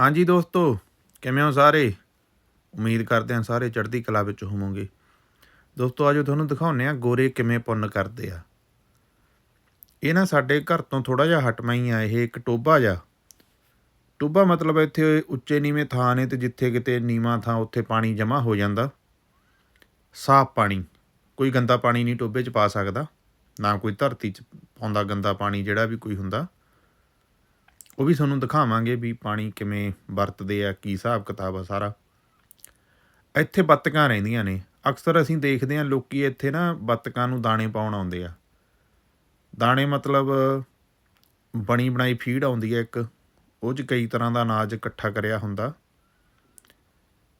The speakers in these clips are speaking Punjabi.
ਹਾਂਜੀ ਦੋਸਤੋ, ਕਿਵੇਂ ਹੋ ਸਾਰੇ? ਉਮੀਦ ਕਰਦੇ ਹਾਂ ਸਾਰੇ ਚੜ੍ਹਦੀ ਕਲਾ ਵਿੱਚ ਹੋਵੋਗੇ। ਦੋਸਤੋ ਆਜੋ ਤੁਹਾਨੂੰ ਦਿਖਾਉਂਦੇ ਆ ਗੋਰੇ ਕਿਵੇਂ ਪੁੰਨ ਕਰਦੇ ਆ। ਇਹ ਨਾ ਸਾਡੇ ਘਰ ਤੋਂ ਥੋੜਾ ਜਿਹਾ ਹਟਵਾਂ ਹੀ ਆ, ਇਹ ਇੱਕ ਟੋਬਾ ਜਾ ਟੋਬਾ ਮਤਲਬ ਇੱਥੇ ਉੱਚੇ ਨੀਵੇਂ ਥਾਂ ਨੇ ਤੇ ਜਿੱਥੇ ਕਿਤੇ ਨੀਵਾਂ ਥਾਂ ਉੱਥੇ ਪਾਣੀ ਜਮ੍ਹਾਂ ਹੋ ਜਾਂਦਾ। ਸਾਫ਼ ਪਾਣੀ, ਕੋਈ ਗੰਦਾ ਪਾਣੀ ਨਹੀਂ ਟੋਬੇ 'ਚ ਪਾ ਸਕਦਾ, ਨਾ ਕੋਈ ਧਰਤੀ 'ਚ ਪਾਉਂਦਾ ਗੰਦਾ ਪਾਣੀ ਜਿਹੜਾ ਵੀ ਕੋਈ ਹੁੰਦਾ। ਉਹ ਵੀ ਤੁਹਾਨੂੰ ਦਿਖਾਵਾਂਗੇ ਵੀ ਪਾਣੀ ਕਿਵੇਂ ਵਰਤਦੇ ਆ, ਕੀ ਹਿਸਾਬ ਕਿਤਾਬ ਆ ਸਾਰਾ। ਇੱਥੇ ਬੱਤਕਾਂ ਰਹਿੰਦੀਆਂ ਨੇ। ਅਕਸਰ ਅਸੀਂ ਦੇਖਦੇ ਹਾਂ ਲੋਕੀ ਇੱਥੇ ਨਾ ਬੱਤਕਾਂ ਨੂੰ ਦਾਣੇ ਪਾਉਣ ਆਉਂਦੇ ਆ। ਦਾਣੇ ਮਤਲਬ ਬਣੀ ਬਣਾਈ ਫੀਡ ਆਉਂਦੀ ਹੈ ਇੱਕ। ਉਹ 'ਚ ਕਈ ਤਰ੍ਹਾਂ ਦਾ ਅਨਾਜ ਇਕੱਠਾ ਕਰਿਆ ਹੁੰਦਾ।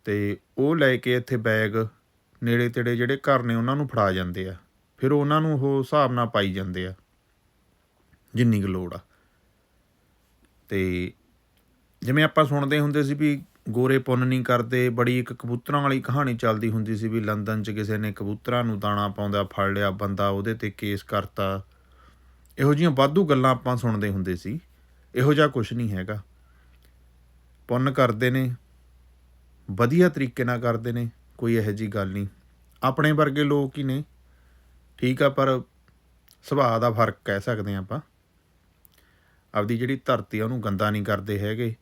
ਤੇ ਉਹ ਲੈ ਕੇ ਇੱਥੇ ਬੈਗ ਨੇੜੇ ਤੇੜੇ ਜਿਹੜੇ ਘਰ ਨੇ ਉਹਨਾਂ ਨੂੰ ਫੜਾ ਜਾਂਦੇ ਆ। ਫਿਰ ਉਹਨਾਂ ਨੂੰ ਉਹ ਹਿਸਾਬ ਨਾਲ ਪਾਈ ਜਾਂਦੇ ਆ। ਜਿੰਨੀ ਕੁ ਲੋੜ ਆ। ਤੇ ਜਿਵੇਂ ਆਪਾਂ ਸੁਣਦੇ ਹੁੰਦੇ ਸੀ ਵੀ ਗੋਰੇ ਪੁੰਨ ਨਹੀਂ ਕਰਦੇ, ਬੜੀ ਇੱਕ ਕਬੂਤਰਾਂ ਵਾਲੀ ਕਹਾਣੀ ਚੱਲਦੀ ਹੁੰਦੀ ਸੀ ਵੀ ਲੰਡਨ 'ਚ ਕਿਸੇ ਨੇ ਕਬੂਤਰਾਂ ਨੂੰ ਦਾਣਾ ਪਾਉਂਦਾ ਫੜ ਲਿਆ, ਬੰਦਾ ਉਹਦੇ ਤੇ ਕੇਸ ਕਰਤਾ। ਇਹੋ ਜਿਹੀਆਂ ਵਾਧੂ ਗੱਲਾਂ ਆਪਾਂ ਸੁਣਦੇ ਹੁੰਦੇ ਸੀ। ਇਹੋ ਜਿਹਾ ਕੁਝ ਨਹੀਂ ਹੈਗਾ। ਪੁੰਨ ਕਰਦੇ ਨੇ, ਵਧੀਆ ਤਰੀਕੇ ਨਾਲ ਕਰਦੇ ਨੇ, ਕੋਈ ਇਹੋ ਜੀ ਗੱਲ ਨਹੀਂ। ਆਪਣੇ ਵਰਗੇ ਲੋਕ ਹੀ ਨੇ। ਠੀਕ ਆ, ਪਰ ਸੁਭਾਅ ਦਾ ਫ਼ਰਕ ਕਹਿ ਸਕਦੇ ਹਾਂ ਆਪਾਂ। ਆਪਦੀ ਜਿਹੜੀ ਧਰਤੀ ਆ, ਉਹਨੂੰ ਗੰਦਾ ਨਹੀਂ ਕਰਦੇ ਹੈਗੇ।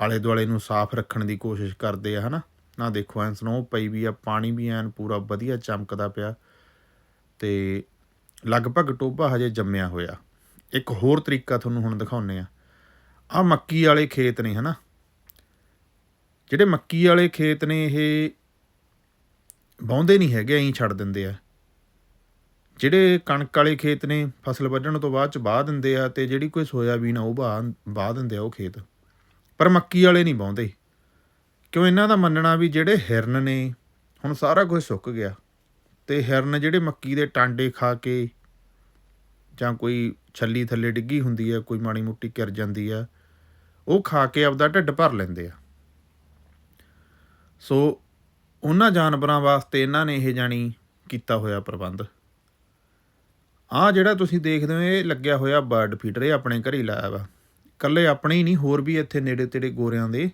ਆਲੇ ਦੁਆਲੇ ਨੂੰ ਸਾਫ਼ ਰੱਖਣ ਦੀ ਕੋਸ਼ਿਸ਼ ਕਰਦੇ ਆ, ਹਨਾ? ਨਾ ਦੇਖੋ ਐਨ ਸਨੋ ਪਈ ਵੀ ਆ, ਪਾਣੀ ਵੀ ਐਨ ਪੂਰਾ ਵਧੀਆ ਚਮਕਦਾ ਪਿਆ। ਤੇ ਲਗਭਗ ਟੋਭਾ ਹਜੇ ਜੰਮਿਆ ਹੋਇਆ। ਇੱਕ ਹੋਰ ਤਰੀਕਾ ਤੁਹਾਨੂੰ ਹੁਣ ਦਿਖਾਉਨੇ ਆ। ਆ ਮੱਕੀ ਵਾਲੇ ਖੇਤ ਨੇ, ਹਨਾ? ਜਿਹੜੇ ਮੱਕੀ ਵਾਲੇ ਖੇਤ ਨੇ, ਇਹ ਵਾਹੁੰਦੇ ਨਹੀਂ ਹੈਗੇ, ਐਂ ਛੱਡ ਦਿੰਦੇ ਆ। ਜਿਹੜੇ ਕਣਕ ਵਾਲੇ ਖੇਤ ਨੇ, ਫਸਲ ਵੱਢਣ ਤੋਂ ਬਾਅਦ ਚ ਵਾਹ ਦਿੰਦੇ ਆ ਤੇ ਜਿਹੜੀ ਕੋਈ ਸੋਇਆਬੀਨ ਆ ਉਹ ਵਾਹ ਵਾਹ ਦਿੰਦੇ ਆ ਉਹ ਖੇਤ। ਪਰ ਮੱਕੀ ਵਾਲੇ ਨਹੀਂ ਵਾਹੁੰਦੇ। ਕਿਉਂ ਇਹਨਾਂ ਦਾ ਮੰਨਣਾ ਵੀ ਜਿਹੜੇ ਹਿਰਨ ਨੇ, ਹੁਣ ਸਾਰਾ ਕੁਝ ਸੁੱਕ ਗਿਆ। ਤੇ ਹਿਰਨ ਜਿਹੜੇ ਮੱਕੀ ਦੇ ਟਾਂਡੇ ਖਾ ਕੇ ਜਾਂ ਕੋਈ ਛੱਲੀ ਥੱਲੇ ਡਿੱਗੀ ਹੁੰਦੀ ਹੈ ਕੋਈ ਮਾੜੀ ਮੁੱਟੀ ਕਿਰ ਜਾਂਦੀ ਆ, ਉਹ ਖਾ ਕੇ ਆਪਦਾ ਢਿੱਡ ਭਰ ਲੈਂਦੇ ਆ। ਸੋ ਉਹਨਾਂ ਜਾਨਵਰਾਂ ਵਾਸਤੇ ਇਹਨਾਂ ਨੇ ਇਹ ਜਾਣੀ ਕੀਤਾ ਹੋਇਆ ਪ੍ਰਬੰਧ। ਆ ਜਿਹੜਾ ਤੁਸੀਂ ਦੇਖਦੇ ਹੋ, ਇਹ ਲੱਗਿਆ ਹੋਇਆ ਬਰਡ ਫੀਡਰ, ਇਹ ਆਪਣੇ ਘਰੇ ਹੀ ਲਾਇਆ ਵਾ। ਕੱਲੇ ਆਪਣੇ ਹੀ ਨਹੀਂ, ਹੋਰ ਵੀ ਇੱਥੇ ਨੇੜੇ ਤੇੜੇ ਗੋਰਿਆਂ ਦੇ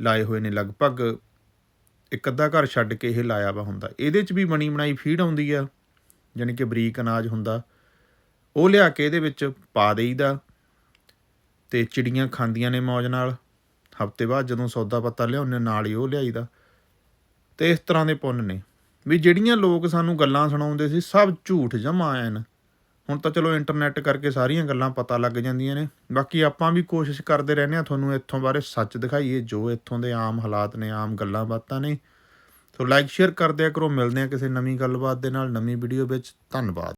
ਲਾਏ ਹੋਏ ਨੇ। ਲਗਭਗ ਇੱਕ ਅੱਧਾ ਘਰ ਛੱਡ ਕੇ ਇਹ ਲਾਇਆ ਵਾ ਹੁੰਦਾ। ਇਹਦੇ 'ਚ ਵੀ ਬਣੀ ਬਣਾਈ ਫੀਡ ਆਉਂਦੀ ਆ ਯਾਨੀ ਕਿ ਬਰੀਕ ਅਨਾਜ ਹੁੰਦਾ। ਉਹ ਲਿਆ ਕੇ ਇਹਦੇ ਵਿੱਚ ਪਾ ਦੇਈਦਾ ਤੇ ਚਿੜੀਆਂ ਖਾਂਦੀਆਂ ਨੇ ਮੌਜ ਨਾਲ। ਹਫ਼ਤੇ ਬਾਅਦ ਜਦੋਂ ਸੌਦਾ ਪੱਤਾ ਲਿਆਉਂਦੇ, ਨਾਲ ਹੀ ਉਹ ਲਿਆਈਦਾ। ਤੇ ਇਸ ਤਰ੍ਹਾਂ ਦੇ ਪੁੰਨ ਨੇ। ਵੀ ਜਿਹੜੀਆਂ ਲੋਕ ਸਾਨੂੰ ਗੱਲਾਂ ਸੁਣਾਉਂਦੇ ਸੀ, ਸਭ ਝੂਠ ਜਮਾ ਐਨ। ਹੁਣ ਤਾਂ ਚਲੋ ਇੰਟਰਨੈਟ ਕਰਕੇ ਸਾਰੀਆਂ ਗੱਲਾਂ ਪਤਾ ਲੱਗ ਜਾਂਦੀਆਂ ਨੇ। ਬਾਕੀ ਆਪਾਂ ਵੀ ਕੋਸ਼ਿਸ਼ ਕਰਦੇ ਰਹਿੰਦੇ ਆ ਤੁਹਾਨੂੰ ਇੱਥੋਂ ਬਾਰੇ ਸੱਚ ਦਿਖਾਈਏ, ਜੋ ਇੱਥੋਂ ਦੇ ਆਮ ਹਾਲਾਤ ਨੇ, ਆਮ ਗੱਲਾਂ ਬਾਤਾਂ ਨੇ। ਸੋ ਲਾਈਕ ਸ਼ੇਅਰ ਕਰਦੇ ਦਿਆ ਕਰੋ। ਮਿਲਦੇ ਆ ਕਿਸੇ ਨਵੀਂ ਗੱਲਬਾਤ ਦੇ ਨਾਲ, ਨਵੀਂ ਵੀਡੀਓ ਵਿੱਚ। ਧੰਨਵਾਦ।